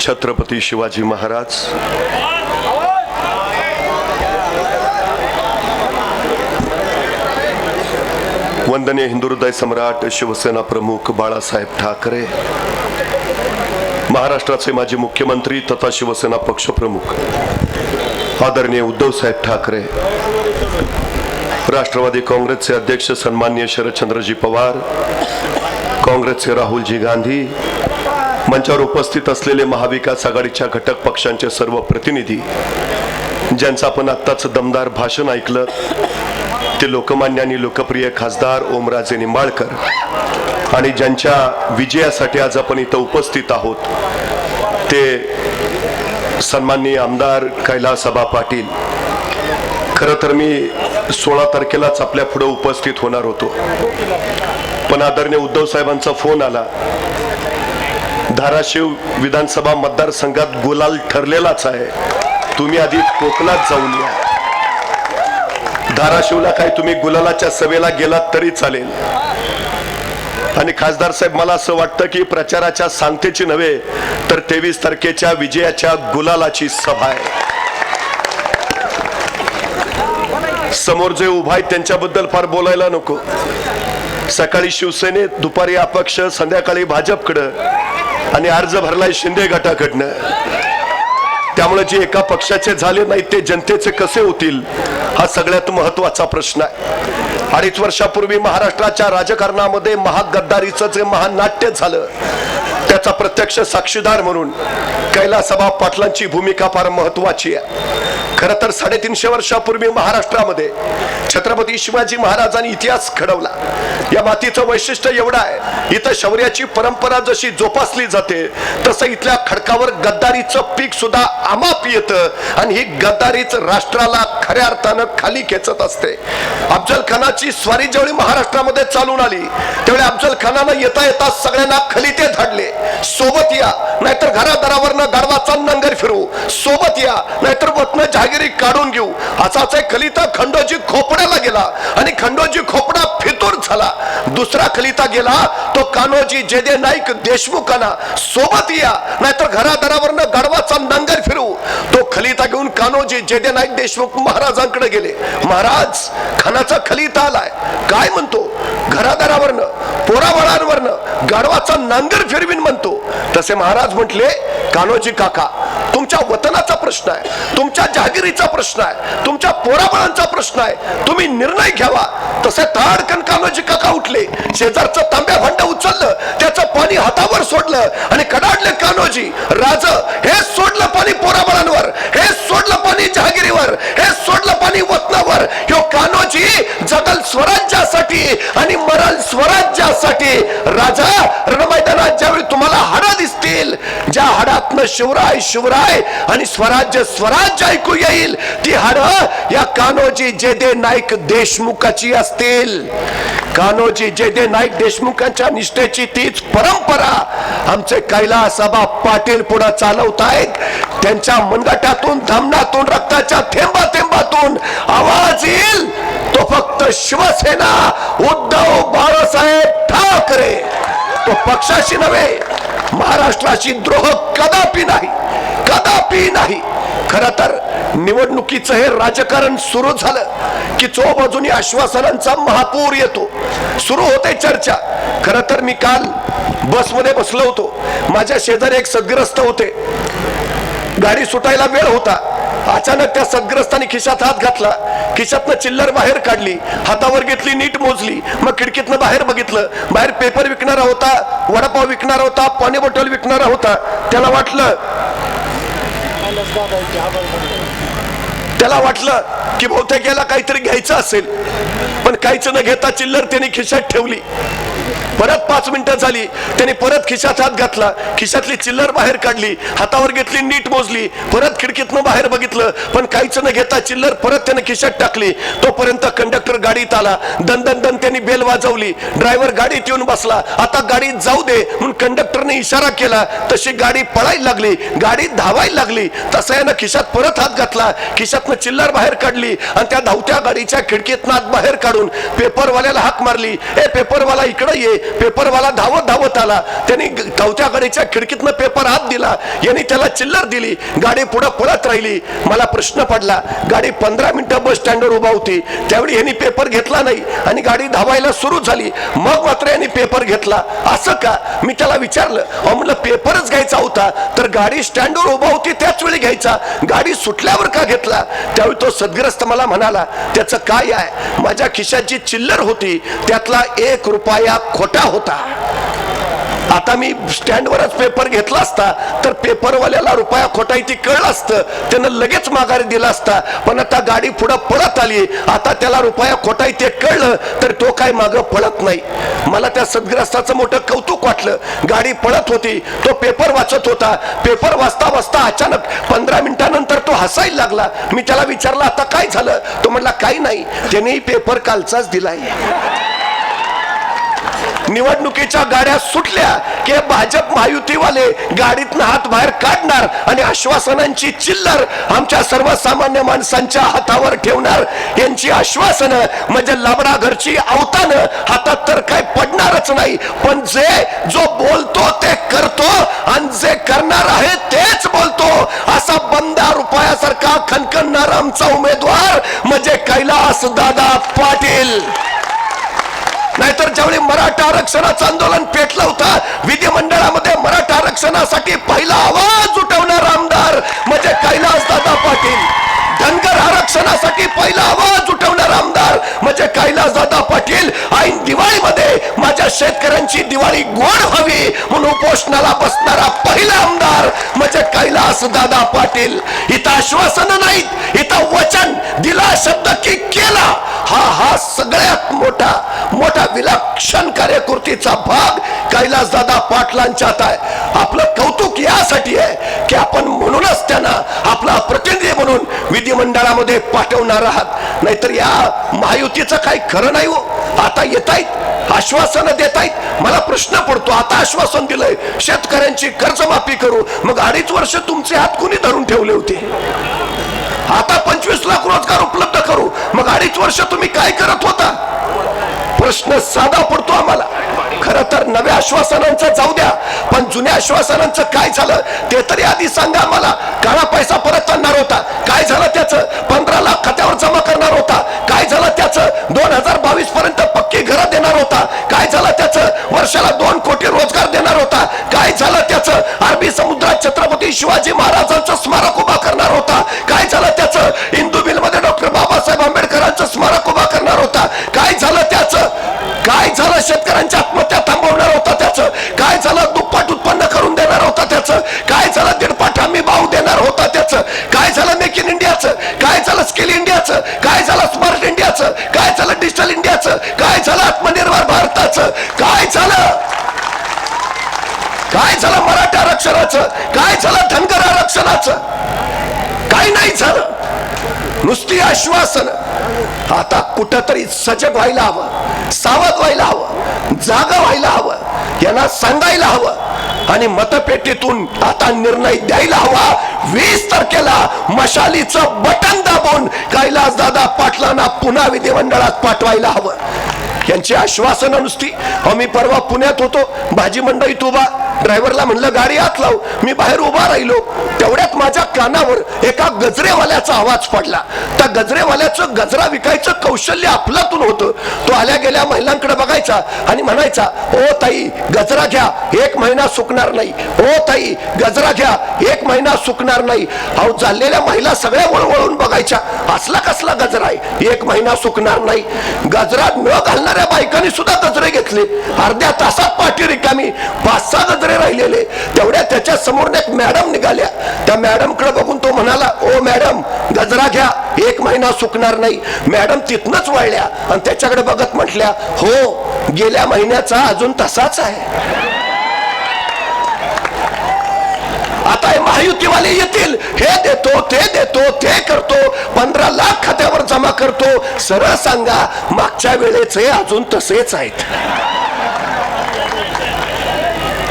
छत्रपती शिवाजी महाराज. वंदनीय हिंदुहृदय सम्राट शिवसेना प्रमुख बाळासाहेब ठाकरे. महाराष्ट्राचे माजी मुख्यमंत्री तथा शिवसेना पक्षप्रमुख आदरणीय उद्धव साहेब ठाकरे. राष्ट्रवादी काँग्रेसचे अध्यक्ष सन्मान्य शरदचंद्रजी पवार. काँग्रेसचे राहुलजी गांधी. मंचावर उपस्थित असलेले महाविकास आघाडीच्या घटक पक्षांचे सर्व प्रतिनिधी ज्यांचं आपण आत्ताच दमदार भाषण ऐकलं ते लोकमान्य आणि लोकप्रिय खासदार ओमराजे निंबाळकर आणि ज्यांच्या विजयासाठी आज आपण इथं उपस्थित आहोत ते सन्माननीय आमदार कैलासभा पाटील. खरं तर मी सोळा तारखेलाच आपल्या पुढे उपस्थित होणार होतो. पण आदरणीय उद्धव साहेबांचा फोन आला. धाराशिव विधानसभा मतदारसंघात गुलाल ठरलेलाच आहे. तुम्ही आधी कोकणात जाऊन या. धाराशिवला काय तुम्ही गुलालाच्या सभेला गेलात तरी चालेल. आणि खासदार साहेब मला असं वाटतं की प्रचाराच्या सांगतेची नव्हे तर तेवीस तारखेच्या विजयाच्या गुलालाची सभा आहे. समोर जे उभा आहेत त्यांच्याबद्दल फार बोलायला नको. सकाळी शिवसेनेत दुपारी अपक्ष संध्याकाळी भाजपकडं. आणि अर्ज भरलाय शिंदे गटाकडनं. त्यामुळे जे एका पक्षाचे झाले नाही ते जनतेचे कसे होतील हा सगळ्यात महत्त्वाचा प्रश्न आहे. अडीच वर्षापूर्वी महाराष्ट्राच्या राजकारणामध्ये महागद्दारीचं जे महानाट्य झालं त्याचा प्रत्यक्ष साक्षीदार म्हणून कैलासभा पाटलांची भूमिका फार महत्वाची आहे. खरं तर साडेतीनशे वर्षापूर्वी महाराष्ट्रामध्ये छत्रपती शिवाजी महाराजांनी इतिहास घडवला. या मातीचं वैशिष्ट्य एवढं आहे इथं शौर्याची परंपरा जशी जोपासली जाते तसं इथल्या खडकावर गद्दारीचं पीक सुद्धा आमाप येतं. आणि ही गद्दारीच राष्ट्राला खऱ्या अर्थानं खाली खेचत असते. अफजल खानाची स्वारी ज्यावेळी महाराष्ट्रामध्ये चालून आली त्यावेळी अफजल खानानं येता येता सगळ्यांना खलिते धाडले. सोबत या नाहीतर घरादारावरनं गाडवाचा नंगर फिरू. सोबत या नाहीतर वतन जहागिरी काढून घेऊ. असाच खलिता खंडोजी खोपड्याला गेला. आणि खंडोजी खोप दुसरा खलिता गेला तो कान्होजी जेदे नाईक देशमुखाना सोबत या नाहीतर घरादारावरनं गाढवाचा नंगर फिरू तो खलिता घेऊन कान्होजी जेदे नाईक देशमुख महाराजांकडे गेले. महाराज खानाचा खलिता आलाय. काय? म्हणतो. घरादारावरनं पोरावळांवरनं गाडवाचा नांगर फिरवीन म्हणतो. तसे महाराज म्हटले कान्होजी काका तुमच्या वतनाचा प्रश्न आहे तुमच्या जहागिरीचा प्रश्न आहे तुमच्या पोराबळांचा प्रश्न आहे. तुम्ही निर्णय घ्यावा. तसे ताडकन कान्होजी काका उठले. शेजारचं तांब्या भांड उचललं त्याचं पाणी हातावर सोडलं आणि कडाडले कान्होजी. राज हे सोडलं पाणी पोराबळांवर हे सोडलं पाणी जहागिरीवर हे सोडलं पाणी वतनावर. ह्यो कान्होजी जगल स्वराज्यासाठी आणि मरण स्वराज्यासाठी राजा रणमैदानात ज्यावेळी तुम्हाला हाडा दिसतील ज्या हाडातनं शिवराय शिवराय आणि स्वराज्य स्वराज्य ऐकू येईल ती हाड या कान्होजी जेदे नाईक देशमुखाची असतील. कान्होजी जेदे नाईक देशमुखांच्या निष्ठेची तीच परंपरा आमचे कैलासभा पाटील पुढे चालवत आहेत त्यांच्या मनगटातून धमनातून रक्ताच्या थेंबा थेंबातून आवाज येईल. तो फक्त शिवसेना उद्धव बाळासाहेब ठाकरे. तो पक्षाशी नव्हे महाराष्ट्राशी द्रोह कदापि नाही कदापि नाही. खर तर निवडणुकीचं हे राजकारण सुरू झालं की चो बाजूनी आश्वासनांचा महापूर येतो. सुरू होते चर्चा. खर तर मी काल बसमध्ये बसलो होतो. माझ्या शेजारी एक सद्ग्रस्त होते. गाडी सुटायला वेळ होता. अचानक त्या सद्ग्रस्तानी खिशात हात घातला. खिशातनं चिल्लर बाहेर काढली. हातावर घेतली नीट मोजली. मग खिडकीतनं बाहेर बघितलं. बाहेर पेपर विकणारा होता वडापाव विकणारा होता पाणी बॉटल विकणारा होता. त्याला वाटलं त्याला वाटलं की बहुतेक याला काहीतरी घ्यायचं असेल. पण काहीच न घेता चिल्लर त्याने खिशात ठेवली. परत पाच मिनिटं झाली. त्याने परत खिशात हात घातला. खिशातली चिल्लर बाहेर काढली. हातावर घेतली नीट मोजली. परत खिडकीतनं बाहेर बघितलं. पण काहीच न घेता चिल्लर परत त्याने खिशात टाकली. तोपर्यंत कंडक्टर गाडीत आला. दन दन दन त्यांनी बेल वाजवली. ड्रायव्हर गाडीत येऊन बसला. आता गाडीत जाऊ दे म्हणून कंडक्टरने इशारा केला. तशी गाडी पळायला लागली. गाडी धावायला लागली. तसा यानं खिशात परत हात घातला. खिशातनं चिल्लर बाहेर काढली. आणि त्या धावत्या गाडीच्या खिडकीतनं हात बाहेर काढून पेपरवाल्याला हाक मारली. ए पेपरवाला इकडे नाहीये. पेपरवाला धावत धावत आला. त्यांनी ग- चौथ्या गाडीच्या खिडकीतनं पेपर हात दिला. यांनी त्याला चिल्लर दिली. गाडी पुढं पळत राहिली. मला प्रश्न पडला. गाडी पंधरा मिनिटं बस स्टँडवर उभा होती. त्यावेळी यांनी पेपर घेतला नाही. आणि गाडी धावायला सुरू झाली. मग मात्र यांनी पेपर घेतला. असं का? मी त्याला विचारलं. अहो म्हणलं पेपरच घ्यायचा होता. तर गाडी स्टँडवर उभा होती त्याच वेळी घ्यायचा. गाडी सुटल्यावर का घेतला? त्यावेळी तो सदग्रस्त मला म्हणाला त्याचं काय आहे? माझ्या खिशात जी चिल्लर होती. त्यातला एक रुपया खोटा होता. आता मी स्टँडवरच पेपर घेतला असता तर पेपरवाल्याला रुपया खोटा इथे कळलं असतं. त्यानं लगेच माघारी दिला असता. पण आता गाडी पुढं पळत आली. आता त्याला रुपया खोटा इथे कळलं तर तो काय मागं पळत नाही. मला त्या सदग्रस्ताचं मोठं कौतुक वाटलं. गाडी पळत होती. तो पेपर वाचत होता. पेपर वाचता वाचता अचानक पंधरा मिनिटानंतर तो हसायला लागला. मी त्याला विचारलं आता काय झालं? तो म्हटला काही नाही. त्यानेही पेपर कालचाच दिलाय. निवडणुकीच्या गाड्या सुटल्या की भाजप महायुतीवाले गाडीतनं हात बाहेर काढणार आणि आश्वासनांची चिल्लर आमच्या सर्वसामान्य माणसांच्या हातावर ठेवणार. यांची आश्वासनं म्हणजे लबडा घरची अवतानं हातात तर काय पडणारच नाही. पण जे जो बोलतो ते करतो आणि जे करणार आहे तेच बोलतो. असा बंदा रुपयासारखा खनखनणार आमचा उमेदवार म्हणजे कैलास दादा पाटील. नाहीतर ज्यावेळी मराठा आरक्षणाचं आंदोलन पेटलं होतं विधिमंडळामध्ये मराठा आरक्षणासाठी पहिला आवाज उठवणार आमदार म्हणजे कैलास दादा पाटील धनगर आरक्षणासाठी पहिला आवाज उठवणार आमदार म्हणजे कैलास दादा पाटील ऐन दिवाळीमध्ये माझ्या शेतकऱ्यांची दिवाळी गोड व्हावी म्हणून उपोषणाला बसणारा पहिला आमदार म्हणजे कैलास दादा पाटील. इथं आश्वासन नाहीत इथं वचन दिला शब्द की केला. हा हा सगळ्यात मोठा मोठा विलक्षण कार्यकृतीचा भाग कैलास दादा पाटलांच्यात आहे. आपलं कौतुक यासाठी आहे की आपण म्हणूनच त्यांना आपला प्रतिनिधी म्हणून विधिमंडळामध्ये पाठवणार आहात. नाहीतर या महायुतीचं काही खरं नाही हो. आता येत आहेत आश्वासन देत आहेत मला प्रश्न पडतो. आता आश्वासन दिलंय. शेतकऱ्यांची कर्जमाफी करू. मग अडीच वर्ष तुमचे हात कुणी धरून ठेवले होते? आता पंचवीस लाख रोजगार उपलब्ध करू. मग अडीच वर्ष तुम्ही काय करत होता? प्रश्न साधा पडतो आम्हाला. खर तर नव्या आश्वासनांचं जाऊ द्या पण जुन्या आश्वासनांचं काय झालं ते तरी आधी सांगा मला काळा पैसा परत आणणार होता. काय झालं त्याचं? पंधरा लाख खात्यावर जमा करणार होता. काय झालं त्याचं? दोन हजार बावीस पर्यंत पक्की घरं देणार होता. काय झालं त्याचं? वर्षाला दोन कोटी रोजगार देणार होता. काय झालं त्याचं? अरबी समुद्रात छत्रपती शिवाजी महाराजांचं स्मारक उभा करणार होता. काय झालं त्याचं? आरक्षणाच काय झालं? काय झालं मराठा आरक्षणाचं? काय झालं धनगर आरक्षणाचं? काय नाही झालं. नुसती आश्वासन. आता कुठंतरी सजग व्हायला हवं सावध व्हायला हवं जागा व्हायला हवं यांना सांगायला हवं आणि मतपेटीतून आता निर्णय द्यायला हवा. वीस तारखेला मशालीचं बटन दाबून कैलास दादा पाटलांना पुन्हा विधिमंडळात पाठवायला हवं. यांची आश्वासनं नुसती. अहो मी परवा पुण्यात होतो भाजी मंडईत उभा. ड्रायव्हरला म्हणलं गाडी आत लाव मी बाहेर उभा राहिलो. तेवढ्यात माझ्या कानावर एका गजरेवाल्याचा आवाज पडला. त्या गजरेवाल्याचं गजरा विकायचं कौशल्य आपलातून होतं. तो आल्या गेल्या महिलांकडे बघायचा आणि म्हणायचा ओ ताई गजरा घ्या एक महिना सुकणार नाही. ओ ताई गजरा घ्या एक महिना सुकणार नाही. अहो चाललेल्या महिला सगळ्या वळवळून बघायच्या असला कसला गजरा आहे एक महिना सुकणार नाही. गजरा न करणाऱ्या बायकांनी सुद्धा गजरे घेतले. अर्ध्या तासात पाठी रिकामी. पाच सहा गजरे राहिलेले. तेवढ्या त्याच्यासमोर एक मॅडम निघाल्या. त्या मॅडमकडे बघून तो म्हणाला ओ मॅडम गजरा घ्या. एक महिना सुकणार नाही. मॅडम तिथनच वळल्या आणि त्याच्याकडे बघत म्हटल्या हो गेल्या महिन्याचा अजून तसाच आहे. आता हे महायुतीवाले येतील. हे देतो ते देतो ते करतो. पंधरा लाख खात्यावर जमा करतो. सरळ सांगा मागच्या वेळेचे अजून तसेच आहेत.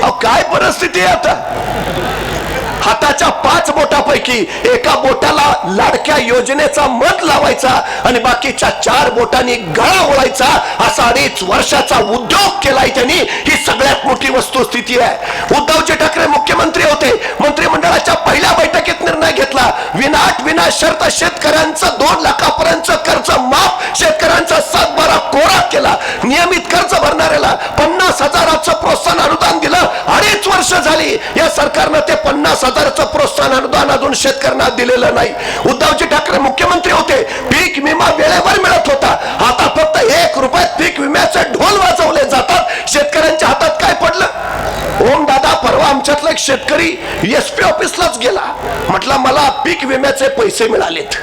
अहो काय परिस्थिती आहे आता? हाताच्या पाच बोटापैकी एका बोटाला लाडक्या योजनेचा मत लावायचा आणि बाकीच्या चार बोटांनी गळा ओळायचा असा अडीच वर्षाचा उद्योग केलाय त्यांनी. ही सगळ्यात मोठी वस्तुस्थिती आहे. उद्धवजी ठाकरे मुख्यमंत्री होते. मंत्रिमंडळाच्या पहिल्या बैठकीत निर्णय घेतला. विनाट विना शर्त शेतकऱ्यांचं दोन लाखापर्यंत कर्ज माफ शेतकऱ्यांचा सातबारा कोरा केला. नियमित कर्ज भरणाऱ्याला पन्नास हजाराचं प्रोत्साहन झाली. या सरकारनं ते पन्नास हजाराचं प्रोत्साहन अनुदान अजून शेतकऱ्यांना दिलेलं नाही. उद्धवजी ठाकरे मुख्यमंत्री होते. पीक विमा वेळेवर मिळत होता. आता फक्त एक रुपयात पीक विम्याचे ढोल वाजवले जातात. शेतकऱ्यांच्या हातात काय पडलं? ओम दादा परवा आमच्यातला एक शेतकरी एस पी ऑफिसलाच गेला. म्हटलं मला पीक विम्याचे पैसे मिळालेत.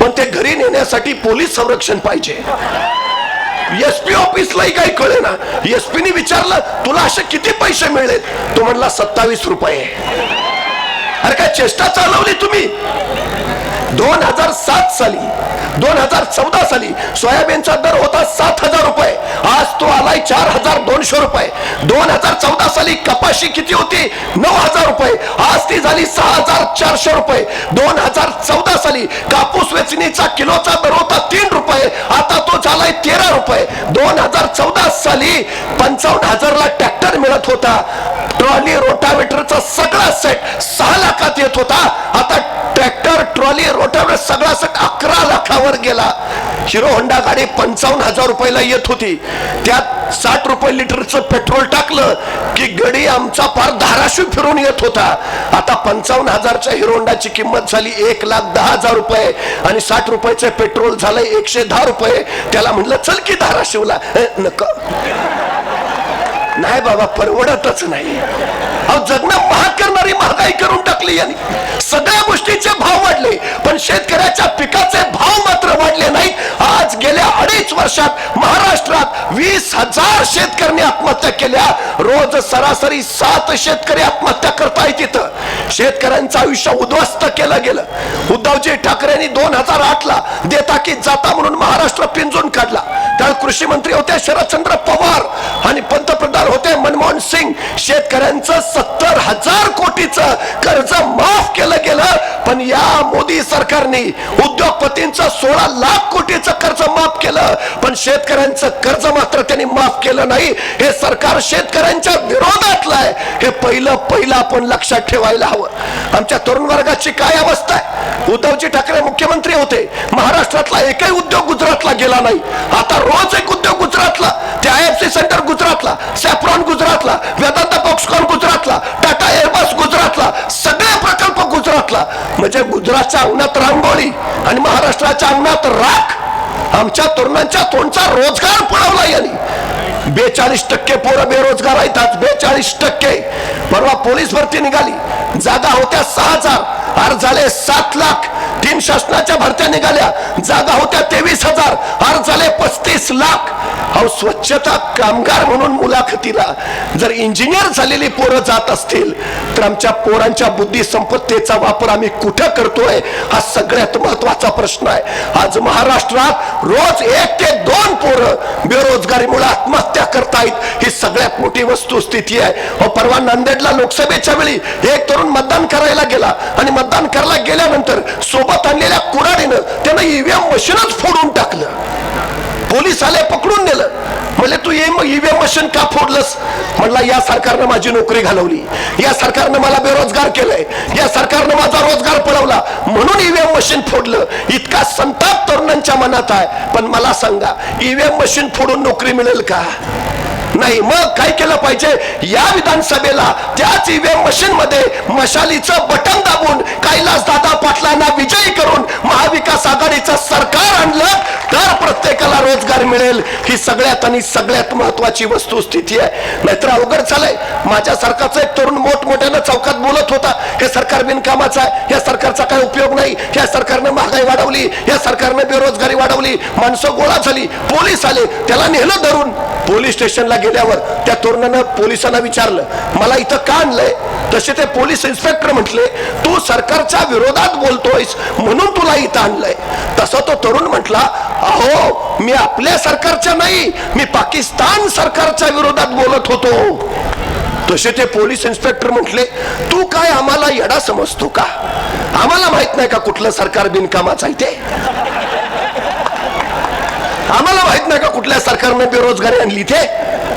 पण ते घरी नेण्यासाठी पोलीस संरक्षण पाहिजे. एस पी ऑफिसलाही काही कळे ना. एस पीने विचारलं तुला असे किती पैसे मिळेल तो म्हणला सत्तावीस रुपये. अरे काय चेष्टा चालवली तुम्ही? दोन हजार सात साली. दोन हजार चौदा साली सोयाबीनचा दर होता सात हजार रुपये. आज तो आलाय चार हजार दोनशे रुपये. दोन हजार चौदा साली कपाशी किती होती? नऊ हजार रुपये. आज ती झाली सहा हजार चारशे रुपये. दोन हजार चौदा साली कापूस वेचणीचा किलोचा दर होता तीन रुपये. आता तो झालाय तेरा रुपये. दोन हजार चौदा साली पंचावन्न हजारला ट्रॅक्टर मिळत होता. ट्रॉली रोटावेटरचा सगळा सेट सहा लाखात येत होता. आता ट्रॅक्टर ट्रॉली रोटावेटर सगळा सेट अकरा लाखावर गेला. हिरो होंडा गाडी पंचावन्न हजार रुपयाला येत होती. त्यात साठ रुपये लिटरचं पेट्रोल टाकलं की गडी आमचा फार धाराशिव फिरून येत होता. आता पंचावन्न हजारच्या हिरो होंडाची किंमत झाली एक लाख दहा हजार रुपये आणि साठ रुपयाचं पेट्रोल झालं एकशे दहा रुपये. त्याला म्हणलं चल की धाराशिवला. नका. नाही बाबा परवडतच नाही. अहो जगणं महाग करणारी महागाई करून टाकली यांनी. सगळ्या गोष्टीचे भाव वाढले पण शेतकऱ्याच्या पिकाचे भाव मात्र वाढले नाहीत. आज गेल्या अडीच वर्षात वीस हजार शेतकऱ्यांनी आत्महत्या केल्या. रोज सरासरी सात शेतकरी आत्महत्या करतायत तिथं शेतकऱ्यांचं आयुष्य उद्ध्वस्त केलं गेलं. उद्धवजी ठाकरेंनी दोन हजार आठ ला देता की जाता म्हणून महाराष्ट्र पिंजून काढला. त्यावेळी कृषी मंत्री होते शरदचंद्र पवार आणि पंतप्रधान होते मनमोहन सिंग. शेतकऱ्यांचं सत्तर हजार कोटीचं कर्ज माफ केलं गेलं. पण या मोदी सरकारने उद्योगपतींचं सोळा लाख कोटीचं कर्ज माफ केलं. पण शेतकऱ्यांचं कर्ज माफ मात्र त्यांनी माफ केलं नाही. हे सरकार शेतकऱ्यांच्या विरोधातलं आहे. हे पहिलं पहिलं आपण लक्षात ठेवायला हवं. आमच्या तरुण वर्गाची काय अवस्था आहे? उद्धवजी ठाकरे मुख्यमंत्री होते. महाराष्ट्रातला एकही उद्योग गुजरातला गेला नाही. आता रोज एक उद्योग गुजरातला ते आय एफ सी सेंटर गुजरातला सॅफ्रॉन गुजरातला वेदांता फॉक्सकॉन गुजरातला टाटा एअरबस गुजरातला सगळे प्रकल्प गुजरातला. म्हणजे गुजरातच्या अंगणात रांगोळी आणि महाराष्ट्राच्या अंगणात राख. आमच्या तरुणांच्या तोंडचा रोजगार पळवला यांनी. बेचाळीस टक्के पोरं बेरोजगार आहेत आज बेचाळीस टक्के. परवा पोलीस भरती निघाली. जागा होत्या सहा हजार. अर्ज झाले सात लाख. तीन शासनाच्या भरत्या निघाल्या. जागा होत्या तेवीस हजार. अर्ज झाले पस्तीस लाख. अहो स्वच्छता कामगार म्हणून मुलाखतीला जर इंजिनियर झालेली पोरं जात असतील तर आमच्या पोरांच्या बुद्धी संपत्तीचा वापर आम्ही कुठं करतोय? हा सगळ्यात महत्त्वाचा प्रश्न आहे. आज महाराष्ट्रात रोज एक ते दोन पोरं बेरोजगारीमुळे आत्महत्या करतायत. ही सगळ्यात मोठी वस्तुस्थिती आहे. अहो परवा नांदेडला लोकसभेच्या वेळी एक तरुण मतदान करायला गेला. आणि मतदान करायला गेल्यानंतर सोबत आणलेल्या कुराडीनं त्यानं ईव्हीएम मशीनच फोडून टाकलं. पोलीस आले पकडून नेलं. म्हणजे तू ये मग ईव्हीएम मशीन का फोडलंस? म्हणला या सरकारनं माझी नोकरी घालवली. या सरकारनं मला बेरोजगार केलंय. या सरकारनं माझा रोजगार पळवला. म्हणून ईव्हीएम मशीन फोडलं. इतका संताप तरुणांच्या मनात आहे. पण मला सांगा ईव्हीएम मशीन फोडून नोकरी मिळेल का? नाही मग काय केलं पाहिजे? या विधानसभेला त्याच ईव्हीएम मशीन मध्ये मशालीचं बटन दाबून कैलास दादा पाटलांना विजयी करून महाविकास आघाडीचं सरकार आणलं तर प्रत्येकाला रोजगार मिळेल. ही सगळ्यात आणि सगळ्यात महत्वाची वस्तुस्थिती आहे. नाहीतर अवघड झालंय. माझ्या सरकारचा एक तरुण मोठमोठ्यानं चौकात बोलत होता हे सरकार बिनकामाचं आहे. या सरकारचा काय उपयोग नाही. या सरकारनं महागाई वाढवली. या सरकारनं बेरोजगारी वाढवली. माणसं गोळा झाली. पोलीस आले. त्याला नेलं धरून. पोलीस स्टेशनला गेल्यावर त्या तरुणानं पोलिसांना विचारलं मला इथं का आणलंय? तसे ते पोलीस इन्स्पेक्टर म्हटले तू सरकारच्या विरोधात बोलतोयस म्हणून तुला इथं आणलंय. तसा तो तरुण म्हटला अहो मी आपल्या सरकारच्या नाही मी पाकिस्तान सरकारच्या विरोधात बोलत होतो. तसे ते पोलीस इन्स्पेक्टर म्हटले तू काय आम्हाला येडा समजतो का? आम्हाला माहीत नाही का कुठलं सरकार बिनकामाचं आहे ते? आम्हाला माहीत नाही का कुठल्या सरकारने बेरोजगारी आणली ते?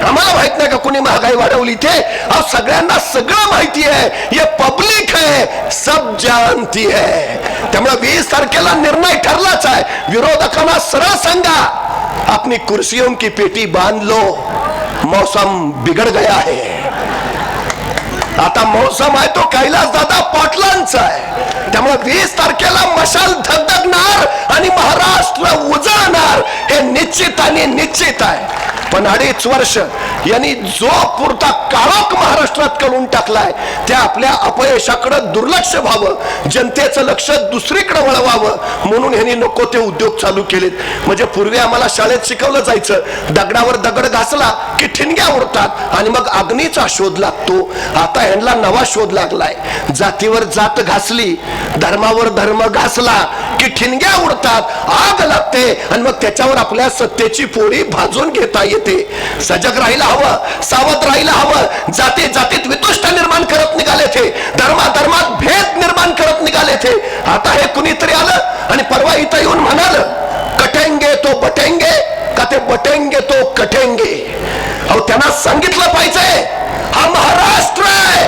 आम्हाला माहीत नाही का? कुणी महागाई वाढवली ते अहो सगळ्यांना सगळं माहिती आहे. ये पब्लिक आहे. सब जानती है त्यामुळे वीस तारखेला निर्णय ठरलाच आहे. विरोधकांना सरळ सांगा. अपनी कुर्सियों की पेटी बांध लो मौसम बिगड़ गया है आता मौसम आहे तो कैलास दादा पाटलांचा आहे. त्यामुळे वीस तारखेला मशाल धगधगणार आणि महाराष्ट्र उजळणार. हे निश्चित आणि निश्चित आहे. पण अडीच वर्ष यांनी जो पुरता काळोख महाराष्ट्रात करून टाकलाय त्या आपल्या अपयशाकडे दुर्लक्ष व्हावं जनतेचं लक्ष दुसरीकडे वळवावं म्हणून ह्यांनी नको ते उद्योग चालू केलेत. म्हणजे पूर्वी आम्हाला शाळेत शिकवलं जायचं दगडावर दगड घासला की ठिणग्या उडतात आणि मग अग्नीचा शोध लागतो. आता ह्यांना नवा शोध लागलाय. जातीवर जात घासली धर्मावर धर्म घासला की ठिणग्या उडतात आग लागते आणि मग त्याच्यावर आपल्या सत्तेची पोळी भाजून घेता येते. सजग राहायला हवं सावध राहायला हवं. जाती जातीत वितुष्ट निर्माण करत निघाले थे धर्मा धर्मात भेद निर्माण करत निघाले थे आता हे कुणीतरी आलं आणि परवा इथं येऊन म्हणाल कटेंगे तो बटेंगे का ते बटेंगे तो कटेंगे. अहो त्यांना सांगितलं पाहिजे हा महाराष्ट्र आहे.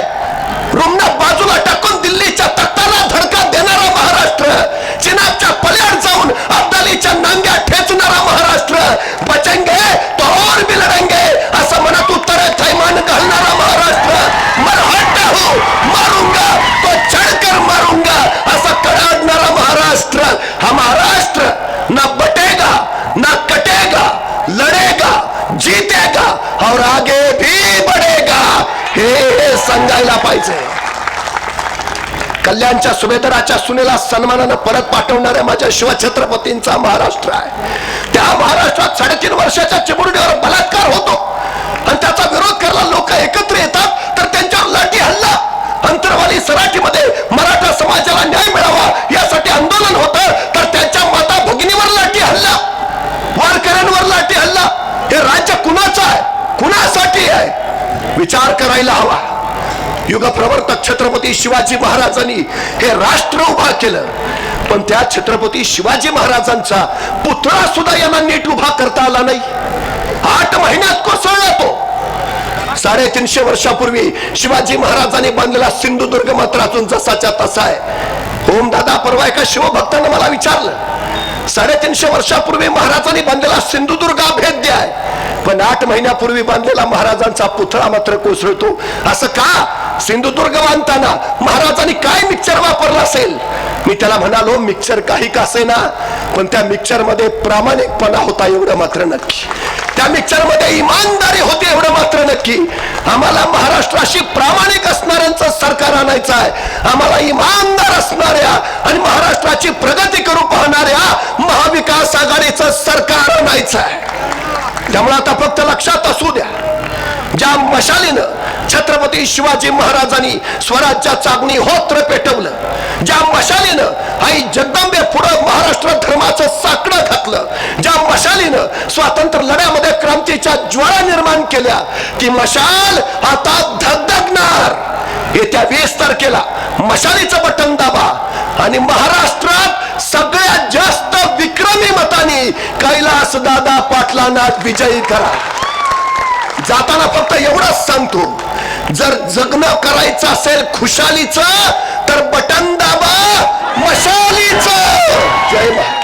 पाहिजे. कल्याणच्या सुभेदाराच्या सुनेला सन्मानानं परत पाठवणाऱ्या माझ्या शिवछत्रपतींचा महाराष्ट्र आहे. त्या महाराष्ट्रात साडेतीन वर्षाच्या चिमुरडीवर बलात्कार होतो. आणि त्याचा विरोध करायला लोक एकत्र येतात तर त्यांच्यावर लाठी हल्ला. अंतरवाली सराठीमध्ये मराठा समाजाला न्याय मिळावा यासाठी आंदोलन होतं तर त्यांच्या माता भगिनीवर लाठी हल्ला. वारकऱ्यांवर लाठी हल्ला. हे राज्य कुणाचं आहे? कुणासाठी आहे? विचार करायला हवा. युग प्रवर्तक छत्रपती शिवाजी महाराजांनी हे राष्ट्र उभा केलं. पण त्या छत्रपती शिवाजी महाराजांचा पुतळा सुद्धा यांना नीट उभा करता आला नाही. आठ महिन्यात कोसळला तो. साडेतीनशे वर्षापूर्वी शिवाजी महाराजांनी बांधलेला सिंधुदुर्ग मात्र अजून जसाच्या तसा आहे. ओम दादा परवा एका शिवभक्तानं मला विचारलं साडेतीनशे वर्षापूर्वी महाराजांनी बांधलेला सिंधुदुर्ग अभेद्य आहे. पण आठ महिन्यापूर्वी बांधलेला महाराजांचा पुतळा मात्र कोसळतो. असं का? सिंधुदुर्ग बांधताना महाराजांनी काय मिक्सर वापरला असेल? मी त्याला म्हणालो मिक्सर काही का ना पण त्या मिक्सरमध्ये प्रामाणिकपणा होता एवढं मात्र नक्की. त्या मिक्सरमध्ये इमानदारी होती एवढं मात्र नक्की. आम्हाला महाराष्ट्राशी प्रामाणिक असणाऱ्यांचं सरकार आणायचं आहे. आम्हाला इमानदार असणाऱ्या आणि महाराष्ट्राची प्रगती करू पाहणाऱ्या महाविकास आघाडीचं सरकार आणायचं आहे. त्यामुळे आता फक्त लक्षात असू द्या. ज्या मशालीनं छत्रपती शिवाजी महाराजांनी स्वराज्याचं अग्नी होत्र पेटवलं ज्या मशालीनं आई जगदंबे पुढं महाराष्ट्र धर्माचं साकडं घातलं ज्या मशालीनं स्वातंत्र्य लढ्यामध्ये क्रांतीच्या ज्वाळा निर्माण केल्या ती मशाल आता धगधगणार. येत्या वीस तारखेला मशालीचं बटन दाबा आणि महाराष्ट्रात सगळ्यात मताने कैलास दादा पाटलांना विजयी करा. जाताना फक्त एवढंच सांगतो जर जगणं करायचं असेल खुशालीच तर बटन दाबा मशालीच. जय महाराज